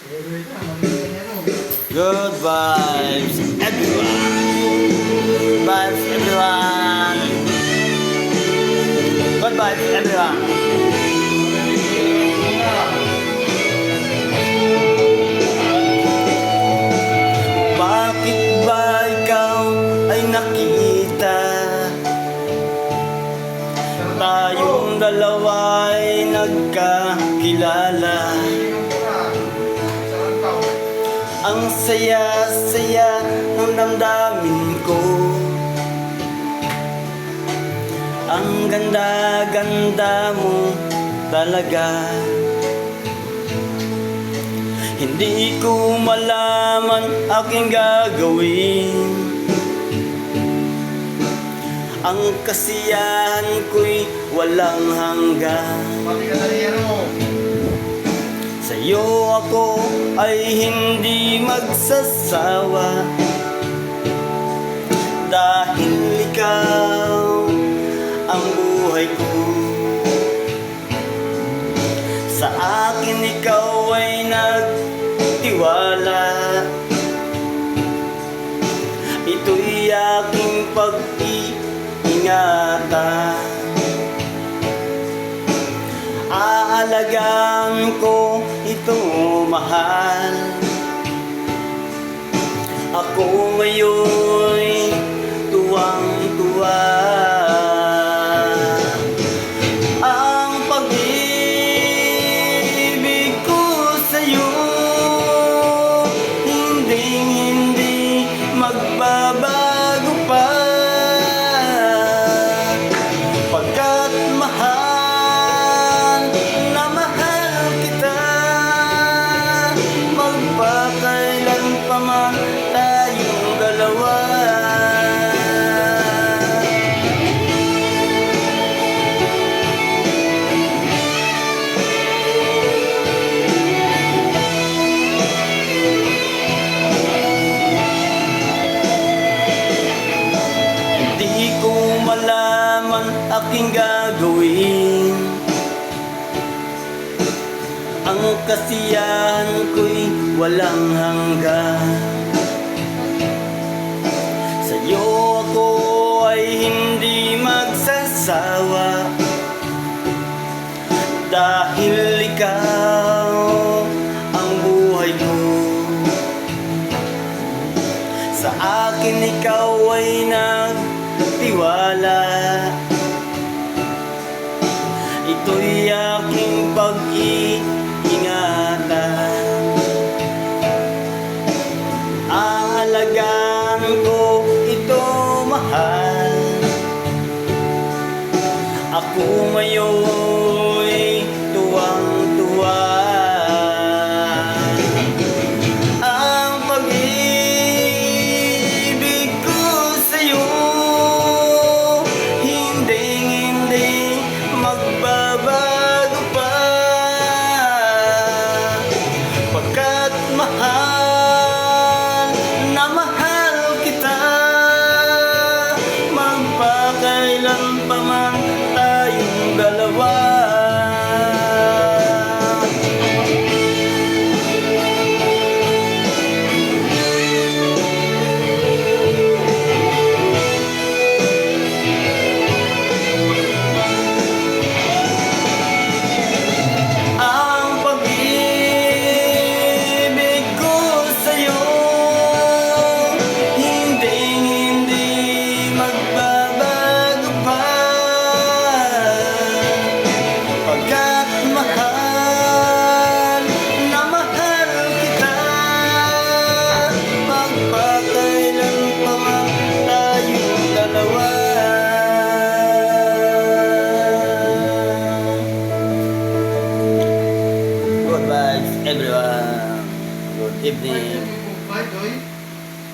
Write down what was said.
Good vibes, everyone. Vibes, everyone. Good vibes, everyone. Tayong dalawa ay nagkakilala Ang saya-saya ng damdamin ko. Ang ganda-ganda mo talaga. Hindi ko malaman aking gagawin. Ang kasiyahan ko'y walang hanggan Sa'yo ako ay hindi magsasawa. Dahil ikaw ang buhay ko. Sa akin ikaw ay nagtiwala. Ito'y aking pag-iingatan Aalagaan ko mahal. Ako ngayon gagawin Ang kasiyahan ko'y walang hanggan. Sa'yo ako ay hindi magsasawa. Dahil ikaw ang buhay ko. Sa akin ikaw ay nagtiwala Good